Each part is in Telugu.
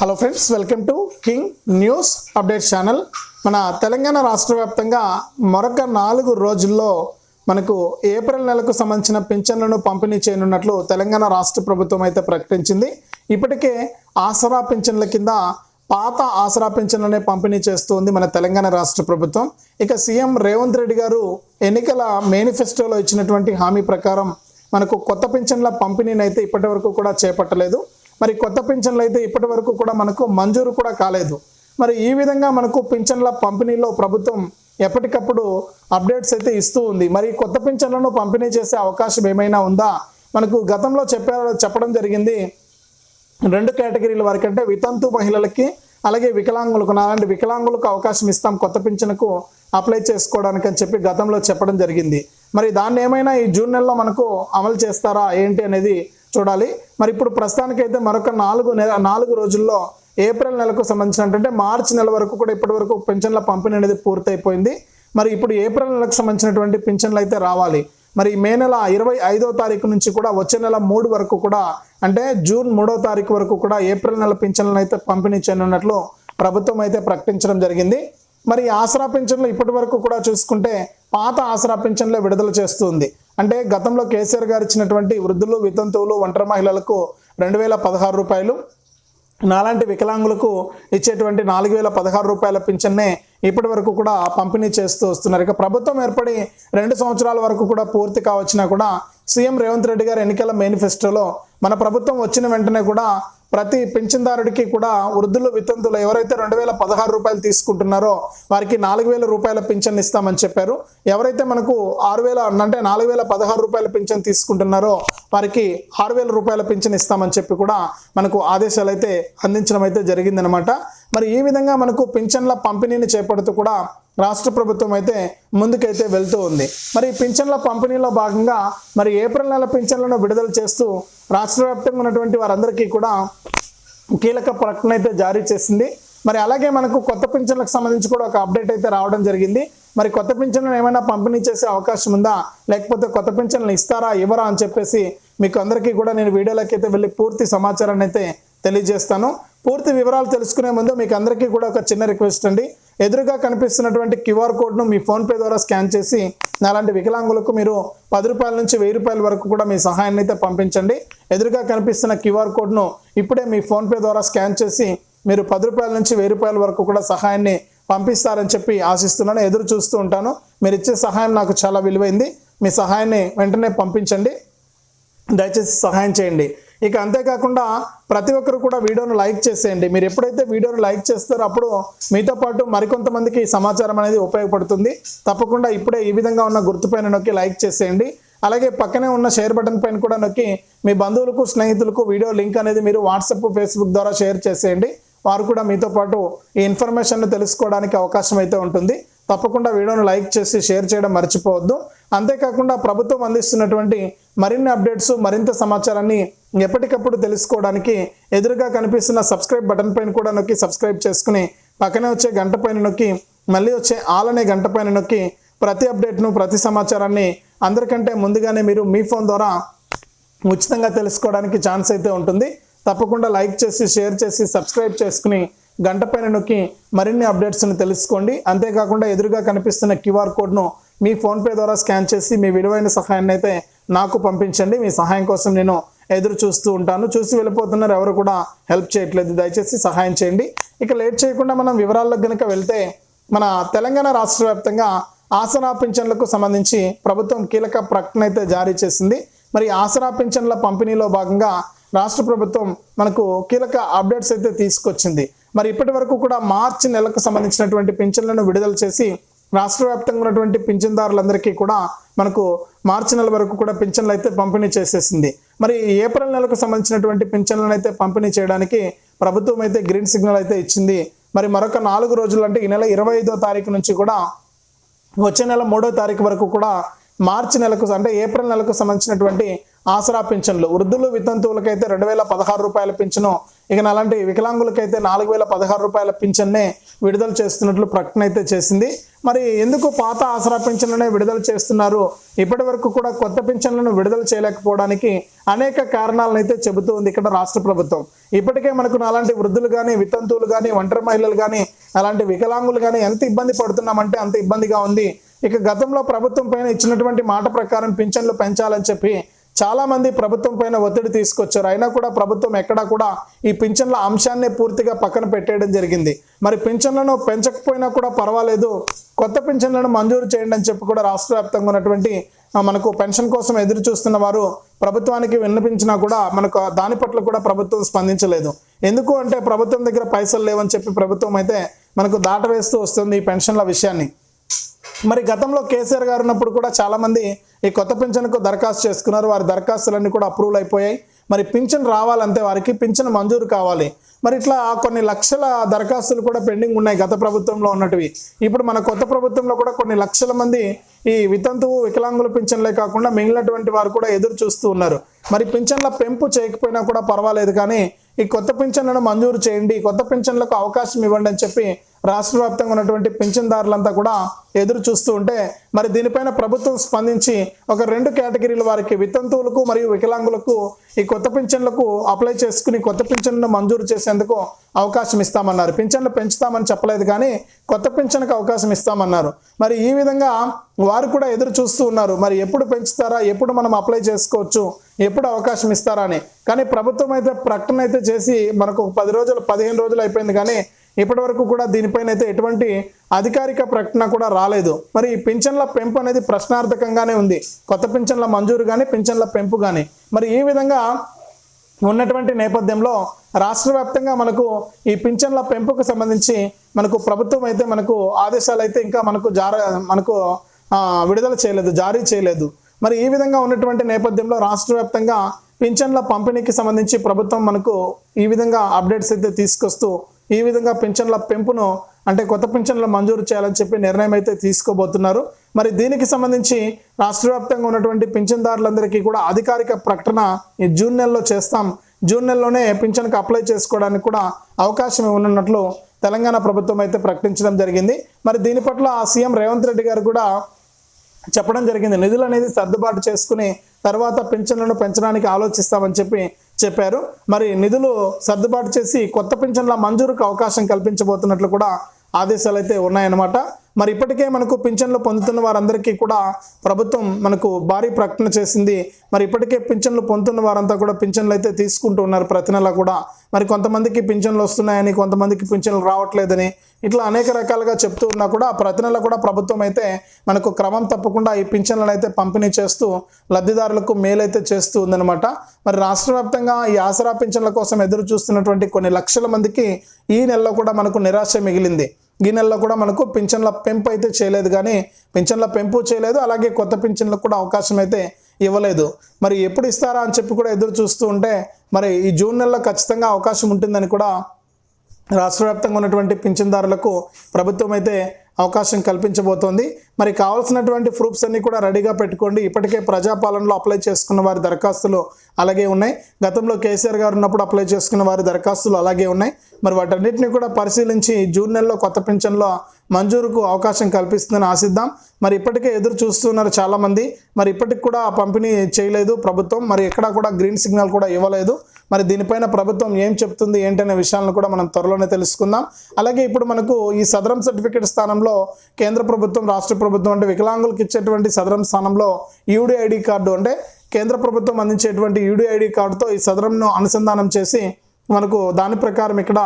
Hello friends welcome to king news update channel మన తెలంగాణ రాష్ట్ర వ్యాప్తంగా మరొక నాలుగు రోజుల్లో మనకు ఏప్రిల్ నెలకు సంబంధించిన పింఛన్లను పంపిణీ చేయనున్నట్లు తెలంగాణ రాష్ట్ర ప్రభుత్వం అయితే ప్రకటించింది. ఇప్పటికే ఆసరా పింఛన్ల కింద పాత ఆసరా పింఛన్లనే పంపిణీ చేస్తుంది మన తెలంగాణ రాష్ట్ర ప్రభుత్వం. ఇక సీఎం రేవంత్ రెడ్డి గారు ఎన్నికల మేనిఫెస్టోలో ఇచ్చినటువంటి హామీ ప్రకారం మనకు కొత్త పింఛన్ల పంపిణీని అయితే ఇప్పటి వరకు కూడా చేపట్టలేదు. మరి కొత్త పింఛన్లు అయితే ఇప్పటి వరకు కూడా మనకు మంజూరు కూడా కాలేదు. మరి ఈ విధంగా మనకు పింఛన్ల పంపిణీలో ప్రభుత్వం ఎప్పటికప్పుడు అప్డేట్స్ అయితే ఇస్తూ ఉంది. మరి కొత్త పింఛన్లను పంపిణీ చేసే అవకాశం ఏమైనా ఉందా? మనకు గతంలో చెప్పారు చెప్పడం జరిగింది. రెండు కేటగిరీల వరకు అంటే వితంతు మహిళలకి అలాగే వికలాంగులకు అలాంటి వికలాంగులకు అవకాశం ఇస్తాం కొత్త పింఛన్కు అప్లై చేసుకోవడానికి అని చెప్పి గతంలో చెప్పడం జరిగింది. మరి దాన్ని ఏమైనా ఈ జూన్ నెలలో మనకు అమలు చేస్తారా ఏంటి అనేది చూడాలి. మరి ఇప్పుడు ప్రస్తుతానికైతే మరొక నాలుగు నెల నాలుగు రోజుల్లో ఏప్రిల్ నెలకు సంబంధించినటువంటి మార్చి నెల వరకు కూడా ఇప్పటి వరకు పింఛన్ల పంపిణీ అనేది పూర్తయిపోయింది. మరి ఇప్పుడు ఏప్రిల్ నెలకు సంబంధించినటువంటి పింఛన్లు అయితే రావాలి. మరి మే నెల ఇరవై ఐదో తారీఖు నుంచి కూడా వచ్చే నెల మూడు వరకు కూడా అంటే జూన్ మూడో తారీఖు వరకు కూడా ఏప్రిల్ నెల పింఛన్లను అయితే పంపిణీ చేయనున్నట్లు ప్రభుత్వం అయితే ప్రకటించడం జరిగింది. మరి ఆసరా పింఛన్లు ఇప్పటి వరకు కూడా చూసుకుంటే పాత ఆసరా పింఛన్లే విడుదల చేస్తుంది అంటే గతంలో కేసీఆర్ గారు ఇచ్చినటువంటి వృద్ధులు వితంతువులు ఒంటరి మహిళలకు రెండు వేల పదహారు రూపాయలు నాలాంటి వికలాంగులకు ఇచ్చేటువంటి నాలుగు వేల పదహారు రూపాయల పింఛన్నే ఇప్పటి వరకు కూడా పంపిణీ చేస్తూ వస్తున్నారు. ఇక ప్రభుత్వం ఏర్పడి రెండు సంవత్సరాల వరకు కూడా పూర్తి కావచ్చినా కూడా సీఎం రేవంత్ రెడ్డి గారు ఎన్నికల మేనిఫెస్టోలో మన ప్రభుత్వం వచ్చిన వెంటనే కూడా ప్రతి పింఛన్దారుడికి కూడా వృద్ధులు వితంతులు ఎవరైతే రెండు వేల పదహారు రూపాయలు తీసుకుంటున్నారో వారికి నాలుగు వేల రూపాయల పింఛన్ ఇస్తామని చెప్పారు. ఎవరైతే మనకు ఆరు వేల అంటే నాలుగు వేల పదహారు రూపాయల పింఛన్ తీసుకుంటున్నారో వారికి ఆరు వేల రూపాయల పింఛన్ ఇస్తామని చెప్పి కూడా మనకు ఆదేశాలు అయితే అందించడం అయితే జరిగిందనమాట మరి ఈ విధంగా మనకు పింఛన్ల పంపిణీని చేపడుతూ కూడా రాష్ట్ర ప్రభుత్వం అయితే ముందుకైతే వెళ్తూ ఉంది. మరి పింఛన్ల పంపిణీలో భాగంగా మరి ఏప్రిల్ నెల పింఛన్లను విడుదల చేస్తూ రాష్ట్ర వ్యాప్తంగా ఉన్నటువంటి వారందరికీ కూడా కీలక ప్రకటన అయితే జారీ చేసింది. మరి అలాగే మనకు కొత్త పింఛన్లకు సంబంధించి కూడా ఒక అప్డేట్ అయితే రావడం జరిగింది. మరి కొత్త పింఛన్లను ఏమైనా పంపిణీ చేసే అవకాశం ఉందా? లేకపోతే కొత్త పింఛన్లు ఇస్తారా? ఇవ్వరా? అని చెప్పేసి మీకు అందరికీ కూడా నేను వీడియోలోకి అయితే వెళ్ళి పూర్తి సమాచారాన్ని అయితే తెలియజేస్తాను. పూర్తి వివరాలు తెలుసుకునే ముందు మీకు అందరికీ కూడా ఒక చిన్న రిక్వెస్ట్ అండి. ఎదురుగా కనిపిస్తున్నటువంటి క్యూఆర్ కోడ్ను మీ ఫోన్పే ద్వారా స్కాన్ చేసి అలాంటి వికలాంగులకు మీరు పది రూపాయల నుంచి వెయ్యి రూపాయల వరకు కూడా మీ సహాయాన్ని అయితే పంపించండి. ఎదురుగా కనిపిస్తున్న క్యూఆర్ కోడ్ను ఇప్పుడే మీ ఫోన్పే ద్వారా స్కాన్ చేసి మీరు పది రూపాయల నుంచి వెయ్యి రూపాయల వరకు కూడా సహాయాన్ని పంపిస్తారని చెప్పి ఆశిస్తున్నాను. ఎదురు చూస్తూ ఉంటాను. మీరు ఇచ్చే సహాయం నాకు చాలా విలువైంది. మీ సహాయాన్ని వెంటనే పంపించండి. దయచేసి సహాయం చేయండి. ఇక అంతేకాకుండా ప్రతి ఒక్కరు కూడా వీడియోను లైక్ చేసేయండి. మీరు ఎప్పుడైతే వీడియోను లైక్ చేస్తారో అప్పుడు మీతో పాటు మరికొంతమందికి సమాచారం అనేది ఉపయోగపడుతుంది. తప్పకుండా ఇప్పుడే ఈ విధంగా ఉన్న గుర్తుపైన నొక్కి లైక్ చేసేయండి. అలాగే పక్కనే ఉన్న షేర్ బటన్ పైన కూడా నొక్కి మీ బంధువులకు స్నేహితులకు వీడియో లింక్ అనేది మీరు వాట్సాప్ ఫేస్బుక్ ద్వారా షేర్ చేసేయండి. వారు కూడా మీతో పాటు ఈ ఇన్ఫర్మేషన్ తెలుసుకోవడానికి అవకాశం అయితే ఉంటుంది. తప్పకుండా వీడియోను లైక్ చేసి షేర్ చేయడం మర్చిపోవద్దు. అంతేకాకుండా ప్రభుత్వం అందిస్తున్నటువంటి మరిన్ని అప్డేట్స్ మరింత సమాచారాన్ని ఎప్పటికప్పుడు తెలుసుకోవడానికి ఎదురుగా కనిపిస్తున్న సబ్స్క్రైబ్ బటన్ పైన కూడా నొక్కి సబ్స్క్రైబ్ చేసుకుని పక్కనే వచ్చే గంట పైన నొక్కి మళ్ళీ వచ్చే ఆల్ అనే గంట పైన నొక్కి ప్రతి అప్డేట్ను ప్రతి సమాచారాన్ని అందరికంటే ముందుగానే మీరు మీ ఫోన్ ద్వారా ఉచితంగా తెలుసుకోవడానికి ఛాన్స్ అయితే ఉంటుంది. తప్పకుండా లైక్ చేసి షేర్ చేసి సబ్స్క్రైబ్ చేసుకుని గంట పైన నొక్కి మరిన్ని అప్డేట్స్ని తెలుసుకోండి. అంతేకాకుండా ఎదురుగా కనిపిస్తున్న క్యూఆర్ కోడ్ను మీ ఫోన్పే ద్వారా స్కాన్ చేసి మీ విలువైన సహాయాన్ని అయితే నాకు పంపించండి. మీ సహాయం కోసం నేను ఎదురు చూస్తూ ఉంటాను. చూసి వెళ్ళిపోతున్నారు. ఎవరు కూడా హెల్ప్ చేయట్లేదు. దయచేసి సహాయం చేయండి. ఇక లేట్ చేయకుండా మనం వివరాల్లోకి కనుక వెళ్తే మన తెలంగాణ రాష్ట్ర వ్యాప్తంగా ఆసరా పింఛన్లకు సంబంధించి ప్రభుత్వం కీలక ప్రకటన అయితే జారీ చేసింది. మరి ఆసరా పింఛన్ల పంపిణీలో భాగంగా రాష్ట్ర ప్రభుత్వం మనకు కీలక అప్డేట్స్ అయితే తీసుకొచ్చింది. మరి ఇప్పటి వరకు కూడా మార్చి నెలకు సంబంధించినటువంటి పింఛన్లను విడుదల చేసి రాష్ట్ర వ్యాప్తంగా ఉన్నటువంటి పింఛన్దారులందరికీ కూడా మనకు మార్చి నెల వరకు కూడా పింఛన్లు అయితే పంపిణీ చేసేసింది. మరి ఏప్రిల్ నెలకు సంబంధించినటువంటి పింఛన్లను అయితే పంపిణీ చేయడానికి ప్రభుత్వం అయితే గ్రీన్ సిగ్నల్ అయితే ఇచ్చింది. మరి మరొక నాలుగు రోజులు అంటే ఈ నెల ఇరవై ఐదో తారీఖు నుంచి కూడా వచ్చే నెల మూడో తారీఖు వరకు కూడా మార్చి నెలకు అంటే ఏప్రిల్ నెలకు సంబంధించినటువంటి ఆసరా పింఛన్లు వృద్ధులు వితంతువులకైతే రెండు వేల పదహారు రూపాయల పింఛను ఇక అలాంటి వికలాంగులకైతే నాలుగు వేల పదహారు రూపాయల పింఛన్నే విడుదల చేస్తున్నట్లు ప్రకటన అయితే చేసింది. మరి ఎందుకు పాత ఆసరా పింఛన్లనే విడుదల చేస్తున్నారు? ఇప్పటి వరకు కూడా కొత్త పింఛన్లను విడుదల చేయలేకపోవడానికి అనేక కారణాలను అయితే చెబుతూ ఉంది ఇక్కడ రాష్ట్ర ప్రభుత్వం. ఇప్పటికే మనకు అలాంటి వృద్ధులు కానీ వితంతువులు కానీ ఒంటరి మహిళలు కానీ అలాంటి వికలాంగులు కానీ ఎంత ఇబ్బంది పడుతున్నామంటే అంత ఇబ్బందిగా ఉంది. ఇక గతంలో ప్రభుత్వం పైన ఇచ్చినటువంటి మాట ప్రకారం పింఛన్లు పెంచాలని చెప్పి చాలామంది ప్రభుత్వం పైన ఒత్తిడి తీసుకొచ్చారు. అయినా కూడా ప్రభుత్వం ఎక్కడా కూడా ఈ పింఛన్ల అంశాన్ని పూర్తిగా పక్కన పెట్టేయడం జరిగింది. మరి పింఛన్లను పెంచకపోయినా కూడా పర్వాలేదు. కొత్త పింఛన్లను మంజూరు చేయండి అని చెప్పి కూడా రాష్ట్ర వ్యాప్తంగా ఉన్నటువంటి మనకు పెన్షన్ కోసం ఎదురు చూస్తున్న వారు ప్రభుత్వానికి విన్నపించినా కూడా మనకు దాని పట్ల కూడా ప్రభుత్వం స్పందించలేదు. ఎందుకు అంటే ప్రభుత్వం దగ్గర పైసలు లేవని చెప్పి ప్రభుత్వం అయితే మనకు దాటవేస్తూ వస్తుంది ఈ పెన్షన్ల విషయాన్ని. మరి గతంలో కేసీఆర్ గారు ఉన్నప్పుడు కూడా చాలామంది ఈ కొత్త పింఛన్కు దరఖాస్తు చేసుకున్నారు. వారి దరఖాస్తులన్నీ కూడా అప్రూవల్ అయిపోయాయి. మరి పింఛన్ రావాలంటే వారికి పింఛన్ మంజూరు కావాలి. మరి ఇట్లా కొన్ని లక్షల దరఖాస్తులు కూడా పెండింగ్ ఉన్నాయి గత ప్రభుత్వంలో ఉన్నటివి. ఇప్పుడు మన కొత్త ప్రభుత్వంలో కూడా కొన్ని లక్షల మంది ఈ వితంతువు వికలాంగుల పింఛన్లే కాకుండా మిగిలినటువంటి వారు కూడా ఎదురు చూస్తూ ఉన్నారు. మరి పింఛన్ల పెంపు చేయకపోయినా కూడా పర్వాలేదు కానీ ఈ కొత్త పింఛన్లను మంజూరు చేయండి. కొత్త పింఛన్లకు అవకాశం ఇవ్వండి అని చెప్పి రాష్ట్ర వ్యాప్తంగా ఉన్నటువంటి పింఛన్దారులంతా కూడా ఎదురు చూస్తూ ఉంటే మరి దీనిపైన ప్రభుత్వం స్పందించి ఒక రెండు కేటగిరీల వారికి వితంతువులకు మరియు వికలాంగులకు ఈ కొత్త పింఛన్లకు అప్లై చేసుకుని కొత్త పింఛన్ను మంజూరు చేసేందుకు అవకాశం ఇస్తామన్నారు. పింఛన్లు పెంచుతామని చెప్పలేదు కానీ కొత్త పింఛన్కు అవకాశం ఇస్తామన్నారు. మరి ఈ విధంగా వారు కూడా ఎదురు చూస్తూ ఉన్నారు. మరి ఎప్పుడు పెంచుతారా? ఎప్పుడు మనం అప్లై చేసుకోవచ్చు? ఎప్పుడు అవకాశం ఇస్తారా అని. కానీ ప్రభుత్వం అయితే ప్రకటన అయితే చేసి మనకు ఒక పది రోజులు పదిహేను రోజులు అయిపోయింది కానీ ఇప్పటి వరకు కూడా దీనిపైన అయితే ఎటువంటి అధికారిక ప్రకటన కూడా రాలేదు. మరి ఈ పింఛన్ల పెంపు అనేది ప్రశ్నార్థకంగానే ఉంది. కొత్త పింఛన్ల మంజూరు కానీ పింఛన్ల పెంపు కానీ మరి ఈ విధంగా ఉన్నటువంటి నేపథ్యంలో రాష్ట్ర వ్యాప్తంగా మనకు ఈ పింఛన్ల పెంపుకు సంబంధించి మనకు ప్రభుత్వం అయితే మనకు ఆదేశాలు అయితే ఇంకా మనకు జార మనకు విడుదల చేయలేదు జారీ చేయలేదు. మరి ఈ విధంగా ఉన్నటువంటి నేపథ్యంలో రాష్ట్ర వ్యాప్తంగా పింఛన్ల పంపిణీకి సంబంధించి ప్రభుత్వం మనకు ఈ విధంగా అప్డేట్స్ అయితే తీసుకొస్తూ ఈ విధంగా పింఛన్ల పెంపును అంటే కొత్త పింఛన్లు మంజూరు చేయాలని చెప్పి నిర్ణయం అయితే తీసుకోబోతున్నారు. మరి దీనికి సంబంధించి రాష్ట్ర వ్యాప్తంగా ఉన్నటువంటి పింఛన్దారులందరికీ కూడా అధికారిక ప్రకటన ఈ జూన్ నెలలో చేస్తాం. జూన్ నెలలోనే పింఛన్కి అప్లై చేసుకోవడానికి కూడా అవకాశం ఉన్నట్లు తెలంగాణ ప్రభుత్వం అయితే ప్రకటించడం జరిగింది. మరి దీని పట్ల సీఎం రేవంత్ రెడ్డి గారు కూడా చెప్పడం జరిగింది. నిధులు అనేది సర్దుబాటు చేసుకుని తర్వాత పింఛన్లను పెంచడానికి ఆలోచిస్తామని చెప్పి చెప్పారు. మరి నిధులు సర్దుబాటు చేసి కొత్త పింఛన్ల మంజూరుకు అవకాశం కల్పించబోతున్నట్లు కూడా ఆదేశాలు అయితే ఉన్నాయన్నమాట. మరి ఇప్పటికే మనకు పింఛన్లు పొందుతున్న వారందరికీ కూడా ప్రభుత్వం మనకు భారీ ప్రకటన చేసింది. మరి ఇప్పటికే పింఛన్లు పొందుతున్న వారంతా కూడా పింఛన్లు అయితే తీసుకుంటూ ఉన్నారు ప్రతి నెల కూడా. మరి కొంతమందికి పింఛన్లు వస్తున్నాయని కొంతమందికి పింఛన్లు రావట్లేదని ఇట్లా అనేక రకాలుగా చెప్తూ ఉన్నా కూడా ప్రతి నెల కూడా ప్రభుత్వం అయితే మనకు క్రమం తప్పకుండా ఈ పింఛన్లను అయితే పంపిణీ చేస్తూ లబ్ధిదారులకు మేలైతే చేస్తూ ఉందన్నమాట. మరి రాష్ట్ర వ్యాప్తంగా ఈ ఆసరా పింఛన్ల కోసం ఎదురు చూస్తున్నటువంటి కొన్ని లక్షల మందికి ఈ నెలలో కూడా మనకు నిరాశ మిగిలింది. ఈ నెలలో కూడా మనకు పింఛన్ల పెంపు అయితే చేయలేదు కానీ పింఛన్ల పెంపు చేయలేదు అలాగే కొత్త పింఛన్లకు కూడా అవకాశం అయితే ఇవ్వలేదు. మరి ఎప్పుడు ఇస్తారా అని చెప్పి కూడా ఎదురు చూస్తూ ఉంటే మరి ఈ జూన్ నెలలో ఖచ్చితంగా అవకాశం ఉంటుందని కూడా రాష్ట్ర వ్యాప్తంగా ఉన్నటువంటి పింఛన్దారులకు ప్రభుత్వం అయితే అవకాశం కల్పించబోతోంది. మరి కావాల్సినటువంటి ప్రూఫ్స్ అన్ని కూడా రెడీగా పెట్టుకోండి. ఇప్పటికే ప్రజాపాలనలో అప్లై చేసుకున్న వారి దరఖాస్తులు అలాగే ఉన్నాయి. గతంలో కేసీఆర్ గారు ఉన్నప్పుడు అప్లై చేసుకున్న వారి దరఖాస్తులు అలాగే ఉన్నాయి. మరి వాటన్నిటిని కూడా పరిశీలించి జూన్ నెలలో కొత్త పింఛన్లో మంజూరుకు అవకాశం కల్పిస్తుందని ఆశిద్దాం. మరి ఇప్పటికే ఎదురు చూస్తున్నారు చాలామంది. మరి ఇప్పటికి కూడా పంపిణీ చేయలేదు ప్రభుత్వం. మరి ఎక్కడా కూడా గ్రీన్ సిగ్నల్ కూడా ఇవ్వలేదు. మరి దీనిపైన ప్రభుత్వం ఏం చెప్తుంది ఏంటనే విషయాలను కూడా మనం త్వరలోనే తెలుసుకుందాం. అలాగే ఇప్పుడు మనకు ఈ సదరం సర్టిఫికేట్ స్థానంలో కేంద్ర ప్రభుత్వం రాష్ట్ర ప్రభుత్వం అంటే వికలాంగులకు ఇచ్చేటువంటి సదరం స్థానంలో యూడిఐడి కార్డు అంటే కేంద్ర ప్రభుత్వం అందించేటువంటి యూడిఐడి కార్డుతో ఈ సదరంను అనుసంధానం చేసి మనకు దాని ప్రకారం ఇక్కడ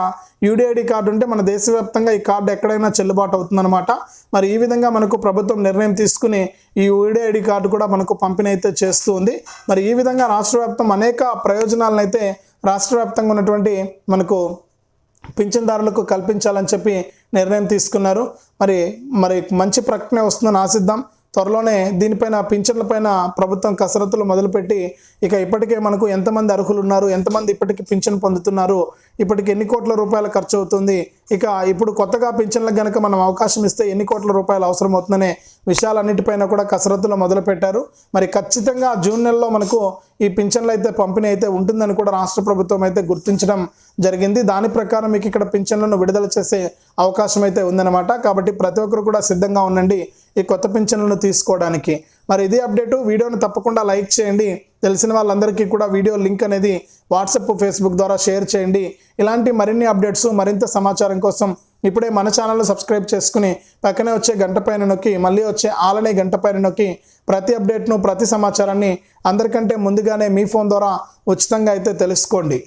యూడిఐడి కార్డు ఉంటే మన దేశవ్యాప్తంగా ఈ కార్డు ఎక్కడైనా చెల్లుబాటు అవుతుందన్నమాట. మరి ఈ విధంగా మనకు ప్రభుత్వం నిర్ణయం తీసుకుని ఈ యూడిఐడి కార్డు కూడా మనకు పంపిణీ అయితే చేస్తూ ఉంది. మరి ఈ విధంగా రాష్ట్ర వ్యాప్తం అనేక ప్రయోజనాలను అయితే రాష్ట్ర వ్యాప్తంగా ఉన్నటువంటి మనకు పింఛన్దారులకు కల్పించాలని చెప్పి నిర్ణయం తీసుకున్నారు. మరి మరి మంచి ప్రకటన వస్తుందని ఆశిద్దాం. త్వరలోనే దీనిపైన పింఛన్లపైన ప్రభుత్వం కసరత్తులు మొదలుపెట్టి ఇక ఇప్పటికే మనకు ఎంతమంది అర్హులు ఉన్నారు ఎంతమంది ఇప్పటికీ పింఛన్ పొందుతున్నారు ఇప్పటికి ఎన్ని కోట్ల రూపాయలు ఖర్చు అవుతుంది ఇక ఇప్పుడు కొత్తగా పింఛన్లకు కనుక మనం అవకాశం ఇస్తే ఎన్ని కోట్ల రూపాయలు అవసరం అవుతుందనే విషయాలన్నిటిపైన కూడా కసరత్తులు మొదలుపెట్టారు. మరి ఖచ్చితంగా జూన్ నెలలో మనకు ఈ పింఛన్లు అయితే పంపిణీ అయితే ఉంటుందని కూడా రాష్ట్ర ప్రభుత్వం అయితే గుర్తించడం జరిగింది. దాని ప్రకారం మీకు ఇక్కడ పింఛన్లను విడుదల చేసే అవకాశం అయితే ఉందన్నమాట. కాబట్టి ప్రతి ఒక్కరు కూడా సిద్ధంగా ఉండండి ఈ కొత్త పింఛన్లను తీసుకోవడానికి. మరి ఇది అప్డేటు. వీడియోని తప్పకుండా లైక్ చేయండి. తెలిసిన వాళ్ళందరికీ కూడా వీడియో లింక్ అనేది వాట్సాప్ ఫేస్బుక్ ద్వారా షేర్ చేయండి. ఇలాంటి మరిన్ని అప్డేట్స్ మరింత సమాచారం కోసం ఇప్పుడే మన ఛానల్ను సబ్స్క్రైబ్ చేసుకుని పక్కనే వచ్చే గంట పైన నొక్కి మళ్ళీ వచ్చే ఆలనే గంట పైన నొక్కి ప్రతి అప్డేట్ను ప్రతి సమాచారాన్ని అందరికంటే ముందుగానే మీ ఫోన్ ద్వారా ఉచితంగా అయితే తెలుసుకోండి.